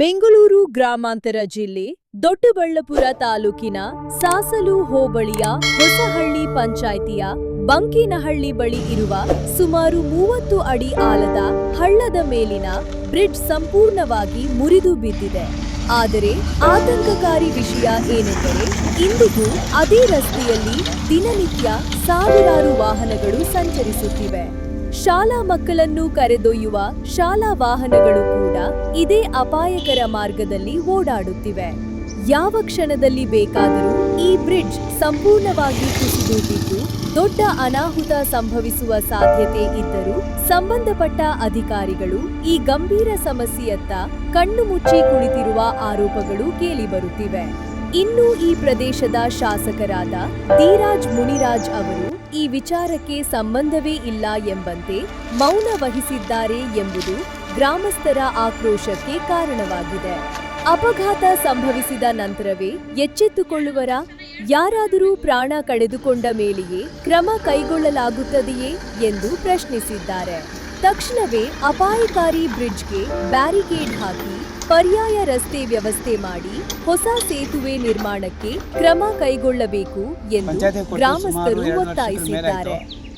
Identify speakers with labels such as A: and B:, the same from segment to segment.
A: ಬೆಂಗಳೂರು ಗ್ರಾಮಾಂತರ ಜಿಲ್ಲೆ ದೊಡ್ಡಬಳ್ಳಾಪುರ ತಾಲೂಕಿನ ಸಾಸಲು ಹೋಬಳಿಯ ಹೊಸಹಳ್ಳಿ ಪಂಚಾಯಿತಿಯ ಬಂಕಿನಹಳ್ಳಿ ಬಳಿ ಇರುವ ಸುಮಾರು ಮೂವತ್ತು ಅಡಿ ಆಲದ ಹಳ್ಳದ ಮೇಲಿನ ಬ್ರಿಡ್ಜ್ ಸಂಪೂರ್ಣವಾಗಿ ಮುರಿದು ಬಿದ್ದಿದೆ. ಆದರೆ ಆತಂಕಕಾರಿ ವಿಷಯ ಏನೆಂದರೆ, ಇಂದಿಗೂ ಅದೇ ರಸ್ತೆಯಲ್ಲಿ ದಿನನಿತ್ಯ ಸಾವಿರಾರು ವಾಹನಗಳು ಸಂಚರಿಸುತ್ತಿವೆ. ಶಾಲಾ ಮಕ್ಕಳನ್ನು ಕರೆದೊಯ್ಯುವ ಶಾಲಾ ವಾಹನಗಳು ಕೂಡ ಇದೇ ಅಪಾಯಕರ ಮಾರ್ಗದಲ್ಲಿ ಓಡಾಡುತ್ತಿವೆ. ಯಾವ ಕ್ಷಣದಲ್ಲಿ ಬೇಕಾದರೂ ಈ ಬ್ರಿಡ್ಜ್ ಸಂಪೂರ್ಣವಾಗಿ ಕುಸಿದು ಬಿದ್ದು ದೊಡ್ಡ ಅನಾಹುತ ಸಂಭವಿಸುವ ಸಾಧ್ಯತೆ ಇದ್ದರೂ ಸಂಬಂಧಪಟ್ಟ ಅಧಿಕಾರಿಗಳು ಈ ಗಂಭೀರ ಸಮಸ್ಯೆಯತ್ತ ಕಣ್ಣು ಮುಚ್ಚಿ ಕುಳಿತಿರುವ ಆರೋಪಗಳು ಕೇಳಿಬರುತ್ತಿವೆ. ಇನ್ನು ಈ ಪ್ರದೇಶದ ಶಾಸಕರಾದ ಧೀರಾಜ್ ಮುನಿರಾಜ್ ಅವರು ಈ ವಿಚಾರಕ್ಕೆ ಸಂಬಂಧವೇ ಇಲ್ಲ ಎಂಬಂತೆ ಮೌನ ವಹಿಸಿದ್ದಾರೆ ಎಂಬುದು ಗ್ರಾಮಸ್ಥರ ಆಕ್ರೋಶಕ್ಕೆ ಕಾರಣವಾಗಿದೆ. ಅಪಘಾತ ಸಂಭವಿಸಿದ ನಂತರವೇ ಎಚ್ಚೆತ್ತುಕೊಳ್ಳುವರ, ಯಾರಾದರೂ ಪ್ರಾಣ ಕಳೆದುಕೊಂಡ ಮೇಲೆಯೇ ಕ್ರಮ ಕೈಗೊಳ್ಳಲಾಗುತ್ತದೆಯೇ ಎಂದು ಪ್ರಶ್ನಿಸಿದ್ದಾರೆ. ತಕ್ಷಣವೇ ಅಪಾಯಕಾರಿ ಬ್ರಿಡ್ಜ್ಗೆ ಬ್ಯಾರಿಕೇಡ್ ಹಾಕಿ ಪರ್ಯಾಯ ರಸ್ತೆ ವ್ಯವಸ್ಥೆ ಮಾಡಿ ಹೊಸ ಸೇತುವೆ ನಿರ್ಮಾಣಕ್ಕೆ ಕ್ರಮ ಕೈಗೊಳ್ಳಬೇಕು ಎಂದು ಗ್ರಾಮಸ್ಥರು ಒತ್ತಾಯಿಸಿದ್ದಾರೆ.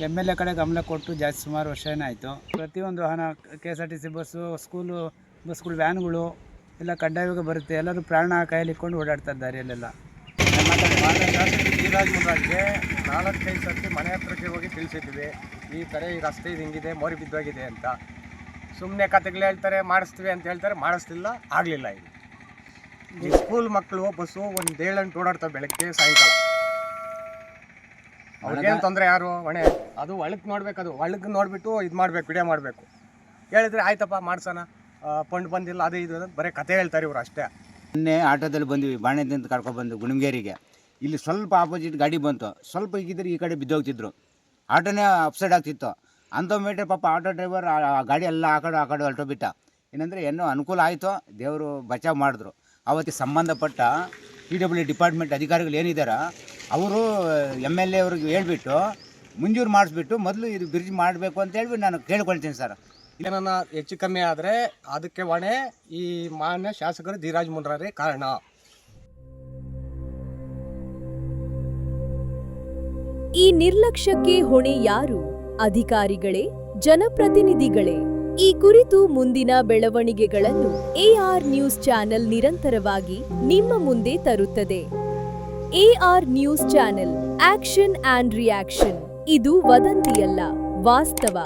B: ಎಂ ಎಲ್ ಎ ಕಡೆ ಗಮನ ಕೊಟ್ಟು ಜಾಸ್ತಿ ಸುಮಾರು ವರ್ಷ ಏನಾಯಿತು ಪ್ರತಿಯೊಂದು ವಾಹನ K S R T C bus school ಬಸ್ಗಳು ವ್ಯಾನ್ಗಳು ಎಲ್ಲ ಕಡ್ಡಾಯವಾಗಿ ಬರುತ್ತೆ. ಎಲ್ಲರೂ ಪ್ರಾಣ ಕೈಯಲ್ಲಿ ಇಟ್ಕೊಂಡು ಓಡಾಡ್ತಾ ಇದ್ದಾರೆ ಅಲ್ಲೆಲ್ಲ.
C: ನಾಲ್ಕೈದು ಸರ್ತಿ ಮನೆ ಹತ್ರಕ್ಕೆ ಹೋಗಿ ತಿಳಿಸಿದ್ವಿ. ಈ ಕಡೆ ಈ ರಸ್ತೆ ಇದು ಹಿಂಗಿದೆ ಮೋರಿ ಬಿದ್ದೋಗಿದೆ ಅಂತ. ಸುಮ್ಮನೆ ಕತೆಗಳು ಹೇಳ್ತಾರೆ ಮಾಡಿಸ್ತೀವಿ ಅಂತ ಹೇಳ್ತಾರೆ ಮಾಡಿಸ್ತಿಲ್ಲ ಆಗಲಿಲ್ಲ ಇದು. ಈ ಸ್ಕೂಲ್ ಮಕ್ಕಳು ಬಸ್ಸು ಒಂದು ಏಳಂಟು ಓಡಾಡ್ತಾವೆ ಬೆಳಗ್ಗೆ ಸಾಯಂಕಾಲ. ಅವ್ರಿಗೇನು ತೊಂದರೆ ಯಾರು ಹೊಣೆ ಅದು ಒಳಗೆ ನೋಡ್ಬೇಕು ಅದು. ಒಳಗೆ ನೋಡಿಬಿಟ್ಟು ಇದು ಮಾಡಬೇಕು ವಿಡಿಯೋ ಮಾಡಬೇಕು. ಹೇಳಿದ್ರೆ ಆಯ್ತಪ್ಪ ಮಾಡ್ಸೋಣ. ಪಂಡ್ ಬಂದಿಲ್ಲ ಅದೇ ಇದು ಬರೀ ಕತೆ ಹೇಳ್ತಾರೆ ಇವ್ರು ಅಷ್ಟೇ.
D: ಮೊನ್ನೆ ಆಟೋದಲ್ಲಿ ಬಂದ್ವಿ ಬಾಣದಿಂದ ಕರ್ಕೊಂಡು ಬಂದು ಗುಣಿಗೇರಿಗೆ. ಇಲ್ಲಿ ಸ್ವಲ್ಪ ಆಪೋಸಿಟ್ ಗಾಡಿ ಬಂತು. ಸ್ವಲ್ಪ ಈಗಿದ್ರೆ ಈ ಕಡೆ ಬಿದ್ದೋಗ್ತಿದ್ರು. ಆಟೋನೇ ಅಪ್ಸೈಡ್ ಆಗ್ತಿತ್ತು. ಅಂಥ ಮೇಟ್ರೆ ಪಾಪ ಆಟೋ ಡ್ರೈವರ್ ಆ ಗಾಡಿ ಎಲ್ಲ ಆ ಕಡೆ ಆ ಕಡೆ ಹೊರಟೋಗ್ಬಿಟ್ಟ. ಏನಂದರೆ ಏನೋ ಅನುಕೂಲ ಆಯಿತು ದೇವರು ಬಚಾವ್ ಮಾಡಿದ್ರು. ಅವತ್ತಿಗೆ ಸಂಬಂಧಪಟ್ಟ ಪಿ ಡಬ್ಲ್ಯೂ ಡಿಪಾರ್ಟ್ಮೆಂಟ್ ಅಧಿಕಾರಿಗಳು ಏನಿದ್ದಾರೆ ಅವರು ಎಂ ಎಲ್ ಎ ಅವ್ರಿಗೆ ಹೇಳ್ಬಿಟ್ಟು ಮುಂಜೂರು ಮಾಡಿಸ್ಬಿಟ್ಟು ಮೊದಲು ಇದು ಬ್ರಿಡ್ಜ್ ಮಾಡಬೇಕು ಅಂತ ಹೇಳ್ಬಿಟ್ಟು ನಾನು ಕೇಳ್ಕೊಳ್ತೀನಿ ಸರ್.
C: ಏನನ್ನ ಹೆಚ್ಚು ಕಮ್ಮಿ ಆದರೆ ಅದಕ್ಕೆ ಹೊಣೆ ಈ ಮಾನ್ಯ ಶಾಸಕರು ಧೀರಾಜ್ ಮುನ್ರಾರೇ ಕಾರಣ.
A: ಈ ನಿರ್ಲಕ್ಷ್ಯಕ್ಕೆ ಹೊಣೆ ಯಾರು? ಅಧಿಕಾರಿಗಳೇ, ಜನಪ್ರತಿನಿಧಿಗಳೇ, ಈ ಕುರಿತು ಮುಂದಿನ ಬೆಳವಣಿಗೆಗಳನ್ನು ಎಆರ್ ನ್ಯೂಸ್ ಚಾನೆಲ್ ನಿರಂತರವಾಗಿ ನಿಮ್ಮ ಮುಂದೆ ತರುತ್ತದೆ. AR news channel, action and reaction, ಇದು ವದಂತಿಯಲ್ಲ, ವಾಸ್ತವ.